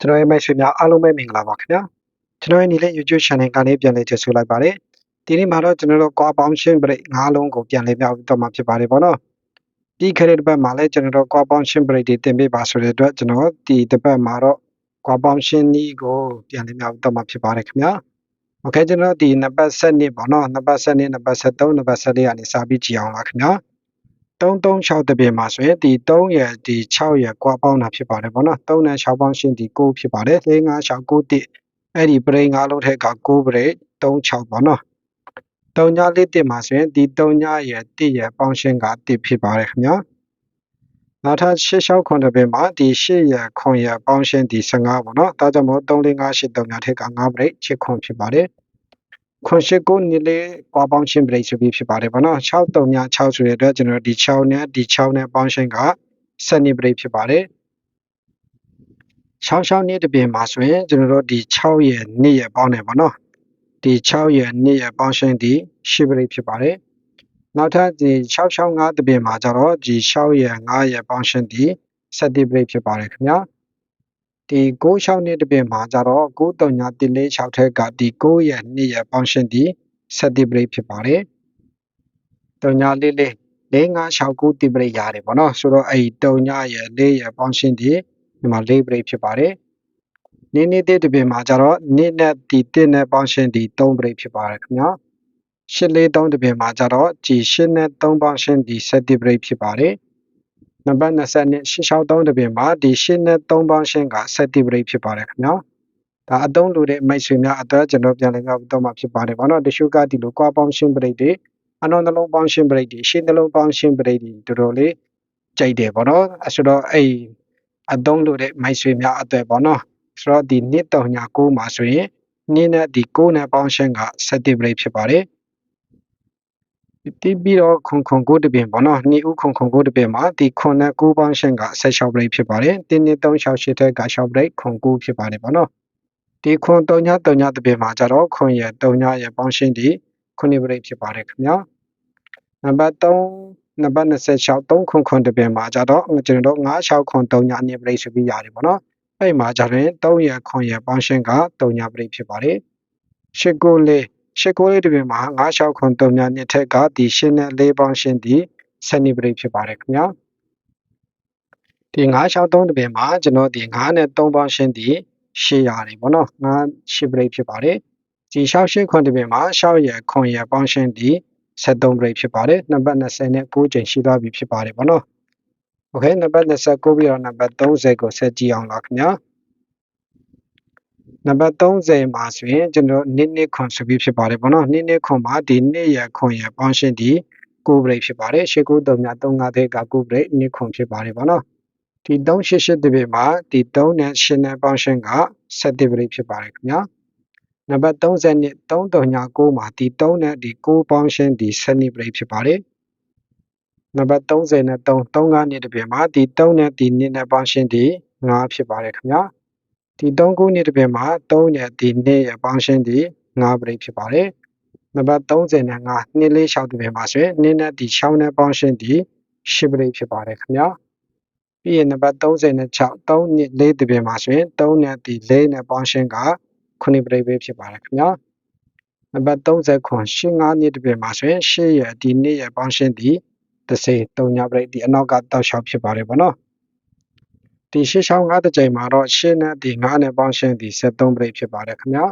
ကျွန်တော်ရဲ့မိတ်ဆွေများအားလုံးပဲမင်္ဂလာပါခင်ဗျာကျွန်တော်ရဲ့ဒီလေး YouTube channel ကနေပြန်လည်ကြိုဆိုလိုက်ပါတယ်ဒီနေ့မှာတော့ကျွန်တော်တို့ compounding break ၅လုံးကိုပြန်လည်ပြောင်းတော့မှာဖြစ်ပါတယ်ပေါ့နော်ဒီခရီးတစ်ပတ်မှာလည်းကျွန်တော်တို့ compounding break တွေတင်ပြပါဆိုတဲ့အတွက်ကျွန်တော်ဒီတစ်ပတ်မှာတော့ compounding ဤကိုပြန်လည်ပြောင်းတော့မှာဖြစ်ပါတယ်ခင်ဗျာ okay ကျွန်တော်ဒီနံပါတ်7ပေါ့နော်နံပါတ်7နံပါတ်73နံပါတ်74ကနေစပြီးကြည့်အောင်လားခင်ဗျာ 336တပင်မှာဆိုရင်ဒီ3ရယ်ဒီ6ရယ်ကွာပေါင်းတာဖြစ်ပါတယ်ဗောနော်3နဲ့6ပေါင်းရှင်းဒီ9ဖြစ်ပါတယ်4 5 6 9 1အဲ့ဒီပရိငါလုံးထက်က9ပရိ3 6ဗောနော်3ညလေး1မှာဆိုရင်ဒီ3ညရယ်1ရယ်ပေါင်းရှင်းက1ဖြစ်ပါတယ်ခင်ဗျာနောက်ထပ်6 6ခွန်တပင်မှာဒီ8ရယ်ခွန်ရယ်ပေါင်းရှင်းဒီ15ဗောနော်ဒါကြောင့်မို့3 4 5 8 3ညထက်က9ပရိ6ခွန်ဖြစ်ပါတယ် ခွန်ရှိကိုနီလေးကွာပေါင်းချင်းပြိဆိုပြီးဖြစ်ပါတယ်ဗောနော်6 3ည6ဆိုတဲ့အတွက်ကျွန်တော်ဒီ6နဲ့ဒီ6နဲ့ပေါင်းချင်းက7နှစ်ပြိဖြစ်ပါတယ်6 6နှစ်တပြင်မှာဆိုရင်ကျွန်တော်တို့ဒီ6ရဲ့နှစ်ရဲ့ပေါင်းတယ်ဗောနော်ဒီ6ရဲ့နှစ်ရဲ့ပေါင်းချင်းဒီ10ပြိဖြစ်ပါတယ်နောက်ထပ်ဒီ6 6 5တပြင်မှာကျတော့ဒီ6ရဲ့9ရဲ့ပေါင်းချင်းဒီ7ပြိဖြစ်ပါတယ်ခင်ဗျာ ဒီ96နှစ်တပင်မှာကြတော့9346ထက်ကဒီ9ရဲ့2ရဲ့ပေါင်းရှင်းဒီ7ပရိတ်ဖြစ်ပါတယ်။3944 4569တိပရိတ်ရတယ်ပေါ့နော်ဆိုတော့အဲ့39ရဲ့4ရဲ့ပေါင်းရှင်းဒီဒီမှာ4ပရိတ်ဖြစ်ပါတယ်။နေ့နေ့တပင်မှာကြတော့နေ့နဲ့ဒီ1နဲ့ပေါင်းရှင်းဒီ3ပရိတ်ဖြစ်ပါတယ်ခင်ဗျာ။843တပင်မှာကြတော့ဒီ8နဲ့3ပေါင်းရှင်းဒီ7ပရိတ်ဖြစ်ပါတယ်။ နံပါတ်20နဲ့663တပင်မှာဒီ8နဲ့3ပေါင်းရှင်းက set break ဖြစ်ပါတယ်ခင်ဗျာဒါအသုံးလို့တဲ့မိတ်ဆွေများအတွက်ကျွန်တော်ပြန်လည်ပြောတော့မှာဖြစ်ပါတယ်ဗောနော်တချို့ကဒီလိုကွာပေါင်းရှင်း break တွေအနောက်နှလုံးပေါင်းရှင်း break တွေရှင်းနှလုံးပေါင်းရှင်း break တွေတော်တော်လေးကြိုက်တယ်ဗောနော်အဲဆိုတော့အဲ့အသုံးလို့တဲ့မိတ်ဆွေများအတွက်ဗောနော်ဆိုတော့ဒီနှစ်တော်ညာ9မှာဆိုရင်နေ့နဲ့ဒီ9နဲ့ပေါင်းရှင်းက set break ဖြစ်ပါတယ် တီးပြီးတော့ခွန်ခွန်ကိုတပင်ပေါ့နော်နှစ်ဦးခွန်ခွန်ကိုတပင်မှာဒီခွန်နဲ့ကိုပေါင်းရှင်းက16 break ဖြစ်ပါတယ်တင်းနှစ်368ထက်က6 break ခွန်ကိုဖြစ်ပါတယ်ပေါ့နော်ဒီခွန်3ည3ညတပင်မှာကျတော့ခွန်ရဲ့3ညရဲ့ပေါင်းရှင်းဒီ9 break ဖြစ်ပါတယ်ခင်ဗျာနံပါတ်3နံပါတ်26 3ခွန်ခွန်တပင်မှာကျတော့ကျွန်တော်တို့96ခွန်3ညအနည်း break ဆိုပြီးရတယ်ပေါ့နော်အဲ့မှာကျရင်3ရခွန်ရပေါင်းရှင်းက3ည break ဖြစ်ပါတယ်ရှစ်ကိုလေး ရှစ်ကိုလေးတပင်မှာ96ခွန်3ညနှစ်ထက်ကဒီရှင်းနဲ့၄ပေါင်းရှင်းဒီစနိပရိဖြစ်ပါတယ်ခင်ဗျာဒီ963တပင်မှာကျွန်တော်ဒီ9နဲ့3ပေါင်းရှင်းဒီ8ရတယ်ပေါ့နော်9 8ပရိဖြစ်ပါတယ်ဒီ68ခွန်တပင်မှာ6ရခွန်ရပေါင်းရှင်းဒီ73ပရိဖြစ်ပါတယ်နံပါတ်20နဲ့9ချိန်ရှိသွားပြီဖြစ်ပါတယ်ပေါ့နော်โอเคနံပါတ်29ပြီးတော့နံပါတ်30ကိုဆက်ကြည့်အောင်လားခင်ဗျာ နံပါတ်30မှာဆိုရင်ကျွန်တော်နှစ်နှစ်ခွန်ဆိုပြီးဖြစ်ပါတယ်ပေါ့နော်နှစ်နှစ်ခွန်မှာဒီနှစ်ရခွန်ရပေါင်းရှင်းဒီကိုဘရိတ်ဖြစ်ပါတယ်ရှစ်ခု3ည3 5တဲ့ကကိုဘရိတ်နှစ်ခွန်ဖြစ်ပါတယ်ပေါ့နော်ဒီ388တပိမှာဒီ3နဲ့8နဲ့ပေါင်းရှင်းက7ဘရိတ်ဖြစ်ပါတယ်ခင်ဗျာနံပါတ်30နဲ့339မှာဒီ3နဲ့ဒီ9ပေါင်းရှင်းဒီ7ဘရိတ်ဖြစ်ပါတယ်နံပါတ်30နဲ့3 35နှစ်တပိမှာဒီ3နဲ့ဒီ2နဲ့ပေါင်းရှင်းဒီ9ဖြစ်ပါတယ်ခင်ဗျာ ဒီ3ခုနှစ်တစ်ပြင်မှာ3နဲ့ဒီ2ရဲ့ပေါင်းရှင်းဒီ9ပရိဖြစ်ပါတယ်နံပါတ်30နဲ့9နှစ်လေး6တစ်ပြင်မှာဆိုရင်2နဲ့ဒီ6နဲ့ပေါင်းရှင်းဒီ10ပရိဖြစ်ပါတယ်ခင်ဗျာပြီးရင်နံပါတ်30နဲ့6 3နှစ်4တစ်ပြင်မှာဆိုရင်3နဲ့ဒီ4နဲ့ပေါင်းရှင်းက9ပရိပဲဖြစ်ပါတယ်ခင်ဗျာနံပါတ်30ခွန်8 5နှစ်တစ်ပြင်မှာဆိုရင်8ရဲ့ဒီ2ရဲ့ပေါင်းရှင်းဒီ30 3ညပရိဒီအနောက်ကတောက်လျှောက်ဖြစ်ပါတယ်ဗောနော် ဒီရှစ်ချောင်း၅တစ်ကြိမ်မှာတော့ရှစ်နဲ့ဒီ9နဲ့ပေါင်းရှင်းဒီ73ပြိဖြစ်ပါတယ်ခင်ဗျာ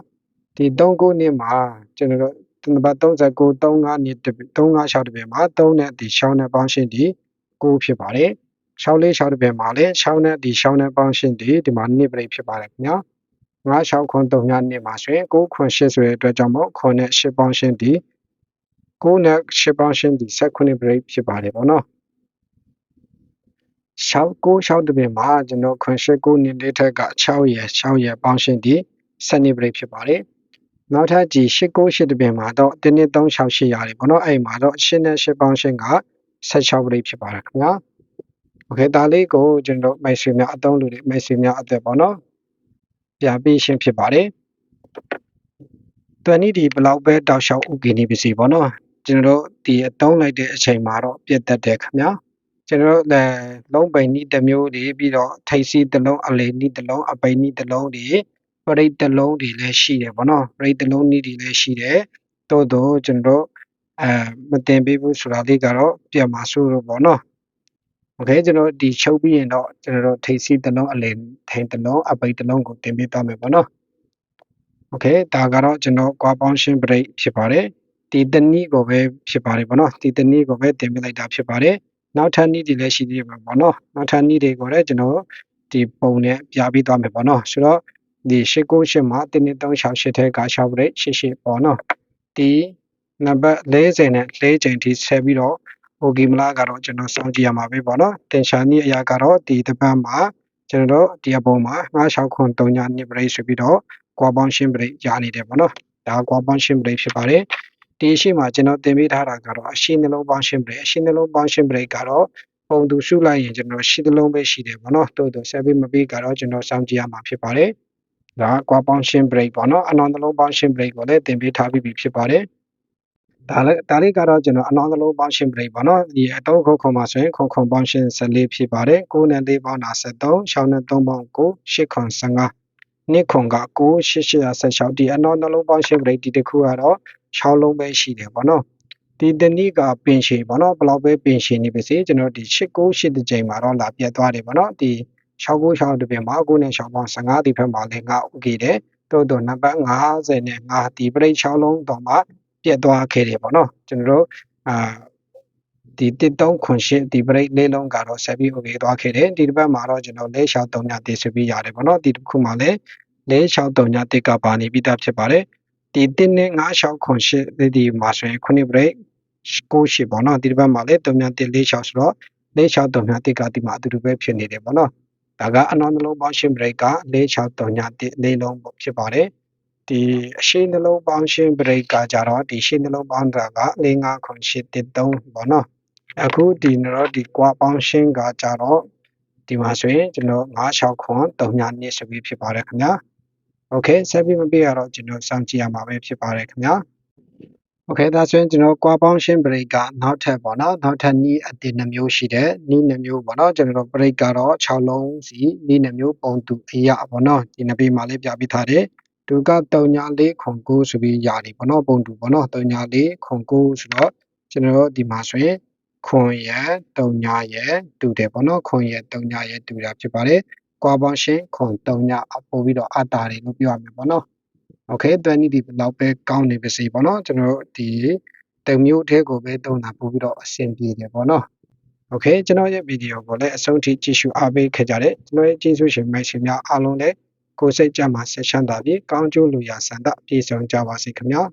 ဒီ3ခုနှစ်မှာကျွန်တော်တို့နံပါတ်39 35နှစ်35 6တပြည့်မှာ3နဲ့ဒီ6နဲ့ပေါင်းရှင်းဒီ9ဖြစ်ပါတယ်6လေး6တပြည့်မှာလည်း6နဲ့ဒီ6နဲ့ပေါင်းရှင်းဒီဒီမှာ2ပြိဖြစ်ပါတယ်ခင်ဗျာ9 6ခွန်3ညနှစ်မှာဆိုရင်9ခွန်8ဆိုတဲ့အတွက်ကြောင့်မို့ခွန်နဲ့8ပေါင်းရှင်းဒီ9နဲ့8ပေါင်းရှင်းဒီ19ပြိဖြစ်ပါတယ်ပေါ့နော် 6 9 6တပင်မှာကျွန်တော်ခွန်ရှစ်9နှစ်လေးထက်က6ရယ်6ရယ်ပေါင်းရှင်းဒီစနစ်ပရိဖြစ်ပါတယ်နောက်ထပ်ကြည့်8 9 8တပင်မှာတော့1နှစ်3 6 8ရတယ်ပေါ့နော်အဲ့မှာတော့8နဲ့8ပေါင်းရှင်းက16ပရိဖြစ်ပါတယ်ခင်ဗျာโอเคဒါလေးကိုကျွန်တော်မိုက်ဆွေများအသုံးလူတွေမိုက်ဆွေများအသက်ပေါ့နော်ပြန်ပြီးရှင်းဖြစ်ပါတယ်တွန်နီဒီဘလောက်ပဲတောက်လျှောက်ဥကိနေပါစီပေါ့နော်ကျွန်တော်တို့ဒီအသုံးလိုက်တဲ့အချိန်မှာတော့ပြတ်တတ်တယ်ခင်ဗျာ ကျွန်တော်တို့အဲလုံးပိန်နီးတစ်မျိုးတွေပြီးတော့ထိပ်စီးတစ်လုံးအလေနီးတစ်လုံးအပိန်နီးတစ်လုံးတွေပရိတ်တစ်လုံးတွေလည်းရှိတယ်ပေါ့နော်ပရိတ်တစ်လုံးနီးတွေလည်းရှိတယ်တိုးတော့ကျွန်တော်တို့အဲမတင်ပေးဘူးဆိုတာလေးကတော့ပြန်မှာဆိုတော့ပေါ့နော်โอเคကျွန်တော်ဒီချုပ်ပြီးရင်တော့ကျွန်တော်တို့ထိပ်စီးတစ်လုံးအလေထိန်တစ်လုံးအပိန်တစ်လုံးကိုတင်ပေးသွားမယ်ပေါ့နော်โอเคဒါကတော့ကျွန်တော်ကွာပေါင်းရှင်းပရိတ်ဖြစ်ပါတယ်ဒီတနည်းကိုပဲဖြစ်ပါတယ်ပေါ့နော်ဒီတနည်းကိုပဲတင်ပေးလိုက်တာဖြစ်ပါတယ် နောက်ထပ်နည်းတွေလည်းရှိသေးတယ်ပေါ့နော်နောက်ထပ်နည်းတွေကိုလည်းကျွန်တော်ဒီပုံနဲ့ပြပြီးသွားမယ်ပေါ့နော်ဆိုတော့ဒီ898မှာတင်း3 368ထဲက6ပရိတ်88ပေါ့နော်ဒီနံပါတ်40နဲ့4ချိန်ထိဆက်ပြီးတော့ဟိုဂီမလာကတော့ကျွန်တော်စောင့်ကြည့်ရမှာပဲပေါ့နော်တင်ရှာနည်းအရာကတော့ဒီတစ်ပတ်မှာကျွန်တော်တို့ဒီအပုံမှာ96ခွန်3ညနှစ်ပရိတ်ဆိုပြီးတော့ကွာပေါင်းရှင်းပရိတ်ရနေတယ်ပေါ့နော်ဒါကွာပေါင်းရှင်းပရိတ်ဖြစ်ပါတယ် ဒီအရှိမှာကျွန်တော်တင်ပေးထားတာကတော့အရှိနှလုံးပေါင်းရှင်းပရိတ်အရှိနှလုံးပေါင်းရှင်းပရိတ်ကတော့ပုံသူစုလိုက်ရင်ကျွန်တော်ရှိသလုံးပဲရှိတယ်ပေါ့နော်တိုးတိုးဆက်ပြီးမပြီးကတော့ကျွန်တော်စောင့်ကြည့်ရမှာဖြစ်ပါတယ်ဒါကွာပေါင်းရှင်းပရိတ်ပေါ့နော်အနောင်သလုံးပေါင်းရှင်းပရိတ်ကိုလည်းတင်ပေးထားပြီးဖြစ်ပါတယ်ဒါလည်းဒါလေးကတော့ကျွန်တော်အနောင်သလုံးပေါင်းရှင်းပရိတ်ပေါ့နော်ဒီအတုံးခုံခုံမှာဆိုရင်ခုံခုံပေါင်းရှင်း14ဖြစ်ပါတယ်9နဲ့4ပေါင်းတာ73 6နဲ့3ပေါင်း9 8ခွန်15 နှစ်ခွန်က9816ဒီအနောက်နှလုံးပေါင်းရှင်းပရိတ်ဒီတစ်ခုကတော့6လုံးပဲရှိတယ်ပေါ့နော်ဒီတနည်းကပင်ရှည်ပေါ့နော်ဘယ်လောက်ပဲပင်ရှည်နေပါစေကျွန်တော်ဒီ898တစ်ကြိမ်မှာတော့လာပြတ်သွားတယ်ပေါ့နော်ဒီ696တစ်ပြင်မှာ9နဲ့6ပေါင်း15ဒီဘက်မှာလည်းငါ okay တယ်တိုးတိုးနံပါတ်50နဲ့ငါဒီပရိတ်6လုံးတော့မှပြတ်သွားခဲ့တယ်ပေါ့နော်ကျွန်တော်တို့အာ ဒီ13ခွန်ရှင်းဒီ break လေးလုံးကတော့ဆက်ပြီး okay သွားခဲ့တယ်ဒီတစ်ပတ်မှာတော့ကျွန်တော်လေး6 3ညတည်ဆွပြီးရတယ်ပေါ့နော်ဒီတစ်ခုမှာလည်းလေး6 3ညတည်ကပါနေပြီးသားဖြစ်ပါတယ်ဒီ1နဲ့9 6ခွန်ရှင်းဒီမှာဆိုရင်ခုနှစ် break ကိုရှိပေါ့နော်ဒီတစ်ပတ်မှာလည်း3ညတည်လေး6ဆိုတော့လေး6 3ညတည်ကဒီမှာအတူတူပဲဖြစ်နေတယ်ပေါ့နော်ဒါကအနောက်နှလုံးပေါင်းရှင်း break ကလေး6 3ညတည်လေးလုံးဖြစ်ပါတယ်ဒီအရှိနှလုံးပေါင်းရှင်း break ကကြတော့ဒီရှိနှလုံးပေါင်းတာက4 5ခွန်8 1 3ပေါ့နော် အခုဒီတော့ဒီ composition ကကြတော့ဒီမှာဆိုရင်ကျွန်တော်969 392ဆိုပြီးဖြစ်ပါတယ်ခင်ဗျာ okay ဆက်ပြီးမပြရတော့ကျွန်တော်စောင့်ကြည့်ရမှာပဲဖြစ်ပါတယ်ခင်ဗျာ okay ဒါဆိုရင်ကျွန်တော် composition break ကနောက်ထပ်ပေါ့နော်နောက်ထပ်နီးအတင်နှမျိုးရှိတယ်နီးနှမျိုးပေါ့နော်ကျွန်တော် break ကတော့6လုံးစီနီးနှမျိုးပုံသူအရာပေါ့နော်ဒီနှပေးမှာလည်းပြပြထားတယ်သူက3.4ခွန်9ဆိုပြီးရတယ်ပေါ့နော်ပုံတူပေါ့နော်3.4ခွန်9ဆိုတော့ကျွန်တော်ဒီမှာဆိုရင် ခွန်ရ3ညရတူတယ်ပေါ့နော်ခွန်ရ3ညရတူတာဖြစ်ပါတယ်ကွာပေါင်းရှင်းခွန်3ညအပို့ပြီးတော့အတာတွေလို့ပြောရမယ်ပေါ့နော်โอเคတွန်းနီးဒီဘယ်လောက်ပဲကောင်းနေပါစေပေါ့နော်ကျွန်တော်ဒီတမျိုးအထဲကိုပဲတုံးတာပို့ပြီးတော့အဆင်ပြေတယ်ပေါ့နော်โอเคကျွန်တော်ရဲ့ဗီဒီယိုကိုလည်းအဆုံးထိကြည့်ရှုအားပေးခဲ့ကြတဲ့ကျွန်တော်ရဲ့ကျေးဇူးရှင်မိတ်ဆွေများအားလုံးလည်းကိုယ်စိတ်ကြမှာဆက်ချမ်းသာပြီးကောင်းကျိုးလူရာဆန္ဒပြည့်စုံကြပါစေခင်ဗျာ